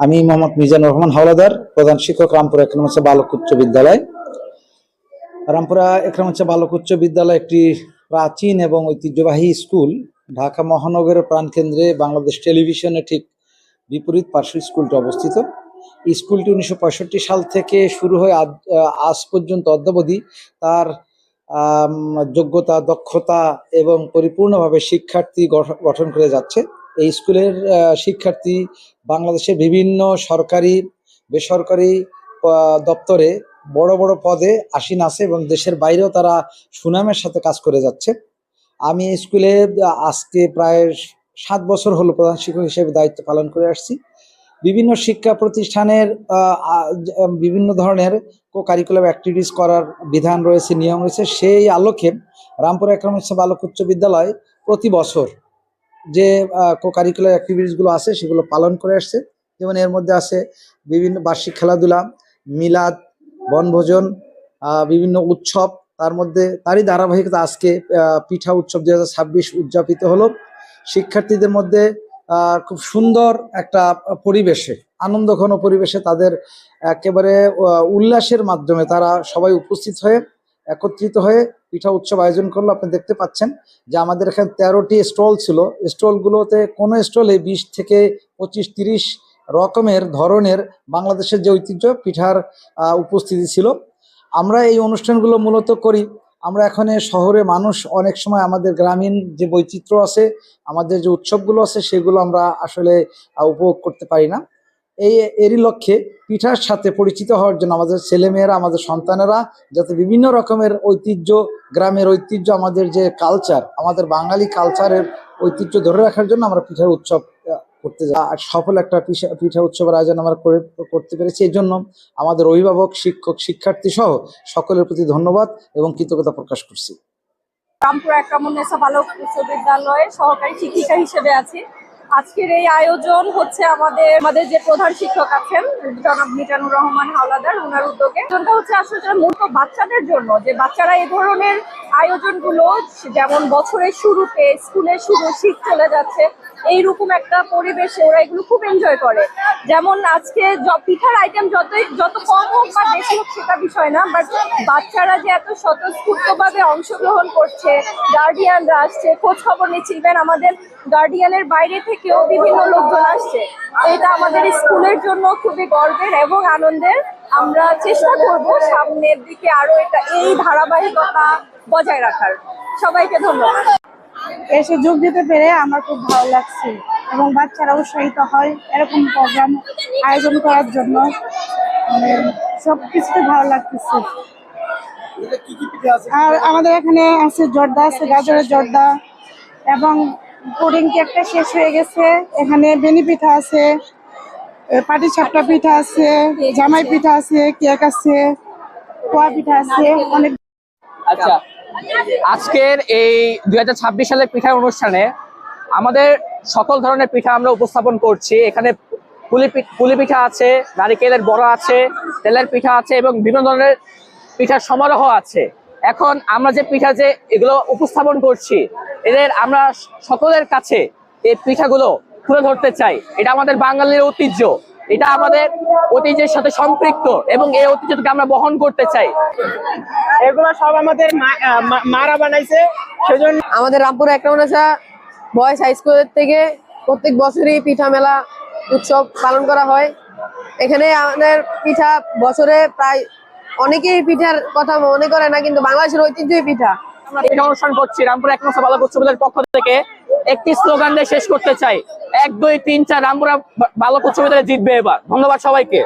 আমি মোহাম্মদ মিজানুর রহমান হাওলাদার, প্রধান শিক্ষক রামপুরা একরামচা বালক উচ্চ বিদ্যালয়। রামপুরা একরামচা বালক উচ্চ বিদ্যালয় একটি প্রাচীন এবং ঐতিহ্যবাহী স্কুল। ঢাকা মহানগরের প্রাণকেন্দ্রে বাংলাদেশ টেলিভিশনে ঠিক বিপরীত পার্শ্ব স্কুলটি অবস্থিত। স্কুলটি উনিশশো পঁয়ষট্টি সাল থেকে শুরু হয়ে আজ পর্যন্ত অদ্যাবধি তার যোগ্যতা, দক্ষতা এবং পরিপূর্ণভাবে শিক্ষার্থী গঠ- গঠন করে যাচ্ছে। এই স্কুলের শিক্ষার্থী বাংলাদেশের বিভিন্ন সরকারি, বেসরকারি দপ্তরে বড় বড় পদে আসীন আছে এবং দেশের বাইরেও তারা সুনামের সাথে কাজ করে যাচ্ছে। আমি স্কুলে আজকে প্রায় সাত বছর হলো প্রধান শিক্ষক হিসেবে দায়িত্ব পালন করে আসছি। বিভিন্ন শিক্ষা প্রতিষ্ঠানের বিভিন্ন ধরনের কো কারিকুলাম অ্যাক্টিভিটিস করার বিধান রয়েছে, নিয়ম রয়েছে। সেই আলোকে রামপুর একরামস্য বালক উচ্চ বিদ্যালয় প্রতি বছর যে কো কারিকুলার অ্যাক্টিভিটিসগুলো আছে সেগুলো পালন করে আসছে। যেমন এর মধ্যে আছে বিভিন্ন বার্ষিক খেলাধুলা, মিলাদ, বনভোজন বিভিন্ন উৎসব। তার মধ্যে তারই ধারাবাহিকতা আজকে পিঠা উৎসব দুই হাজার ছাব্বিশ উদযাপিত হলো। শিক্ষার্থীদের মধ্যে খুব সুন্দর একটা পরিবেশে, আনন্দঘন পরিবেশে তাদের একেবারে উল্লাসের মাধ্যমে তারা সবাই উপস্থিত হয়ে, একত্রিত হয়ে পিঠা উৎসব আয়োজন করল, আপনি দেখতে পাচ্ছেন যে আমাদের এখানে তেরোটি স্টল ছিল। স্টলগুলোতে কোনো স্টলে বিশ থেকে পঁচিশ, তিরিশ রকমের ধরনের বাংলাদেশের যে ঐতিহ্য, পিঠার উপস্থিতি ছিল। আমরা এই অনুষ্ঠানগুলো মূলত করি। আমরা এখানে শহরে মানুষ অনেক সময় আমাদের গ্রামীণ যে বৈচিত্র্য আছে, আমাদের যে উৎসবগুলো আছে, সেগুলো আমরা আসলে উপভোগ করতে পারি না। এই এরই লক্ষ্যে পিঠার সাথে পরিচিত হওয়ার জন্য আমাদের ছেলেমেয়েরা, আমাদের সন্তানেরা যাতে বিভিন্ন রকমের ঐতিহ্য, গ্রামের ঐতিহ্য, আমাদের যে কালচার আমাদের বাঙালি কালচারের ঐতিহ্য ধরে রাখার জন্য আমরা পিঠার উৎসব করতে যাই। সফল একটা পিঠা পিঠা উৎসবের আয়োজন আমরা করে, করতে পেরেছি। এই জন্য আমাদের অভিভাবক, শিক্ষক, শিক্ষার্থী সহ সকলের প্রতি ধন্যবাদ এবং কৃতজ্ঞতা প্রকাশ করছি। রামপুর একরামুন্নেসা বালক উচ্চ বিদ্যালয়ে সহকারী শিক্ষিকা হিসেবে আছি। আজকের এই আয়োজন হচ্ছে আমাদের আমাদের যে প্রধান শিক্ষক আছেন, জনাব মিজানুর রহমান হাওলাদার ওনার উদ্যোগে। আয়োজনটা হচ্ছে আসলে মূলত বাচ্চাদের জন্য, যে বাচ্চারা এই ধরনের আয়োজনগুলো, যেমন বছরের শুরুতে, স্কুলের শুরু, শীত চলে যাচ্ছে এইরকম একটা পরিবেশে ওরা এগুলো খুব এনজয় করে। যেমন আজকে পিঠার আইটেম যতই যত কম হোক বা বেশি হোক সেটা বিষয় না বাট বাচ্চারা যে এত স্বতঃস্ফূর্তভাবে অংশগ্রহণ করছে গার্ডিয়ানরা আসছে, খোঁজ খবর নিচ্ছে ইভেন আমাদের গার্ডিয়ানের বাইরে থেকেও বিভিন্ন লোকজন আসছে। এটা আমাদের স্কুলের জন্য খুবই গর্বের এবং আনন্দের। আমরা চেষ্টা করব সামনের দিকে আরও এটা এই ধারাবাহিকতা বজায় রাখার। সবাইকে ধন্যবাদ। এসে যোগ দিতে পেরে আমার খুব ভালো লাগছে এবং বাচ্চারা উৎসাহিত হয় এরকম প্রোগ্রাম আয়োজন করার জন্য। মানে সব কিছুতে ভালো লাগতেছে। আর আমাদের এখানে আছে জর্দা আছে গাজরের জর্দা এবং পুডিং কেকটা শেষ হয়ে গেছে। এখানে বেনি পিঠা আছে পাটি ছাপটা পিঠা আছে জামাই পিঠা আছে কেক আছে পোয়া পিঠা আছে অনেক আচ্ছা আজকের এই দুই হাজার ছাব্বিশ সালের পিঠার অনুষ্ঠানে আমাদের সকল ধরনের পিঠা আমরা উপস্থাপন করছি। এখানে পুলি পিঠা আছে, নারিকেলের বড়া আছে, তেলের পিঠা আছে এবং বিভিন্ন ধরনের পিঠার সমারোহ আছে। এখন আমরা যে পিঠা যে এগুলো উপস্থাপন করছি, এদের আমরা সকলের কাছে এই পিঠাগুলো তুলে ধরতে চাই। এটা আমাদের বাঙালির ঐতিহ্য। এটা আমাদের ঐতিহ্যের সাথে সম্পৃক্ত এবং এই ঐতিহ্যকে আমরা বহন করতে চাই। এগুলো সব আমাদের মা- মা- মারা বানাইছে সেজন্য আমাদের রামপুর একটা বয়েজ হাই স্কুলের থেকে প্রত্যেক বছরই পিঠা মেলা উৎসব পালন করা হয়। এখানে আমাদের পিঠা বছরে প্রায় অনেকেই পিঠার কথা মনে করে না কিন্তু বাংলাদেশের ঐতিহ্যই পিঠা। আমরা পিঠা অনুষ্ঠান করছি রামপুর এক মাসা বালক উৎসবের পক্ষ থেকে। একটি স্লোগান দিয়ে শেষ করতে চাই। এক, দুই, তিন, চার রামপুরা ভালো উৎসব জিতবে এবার। ধন্যবাদ সবাইকে।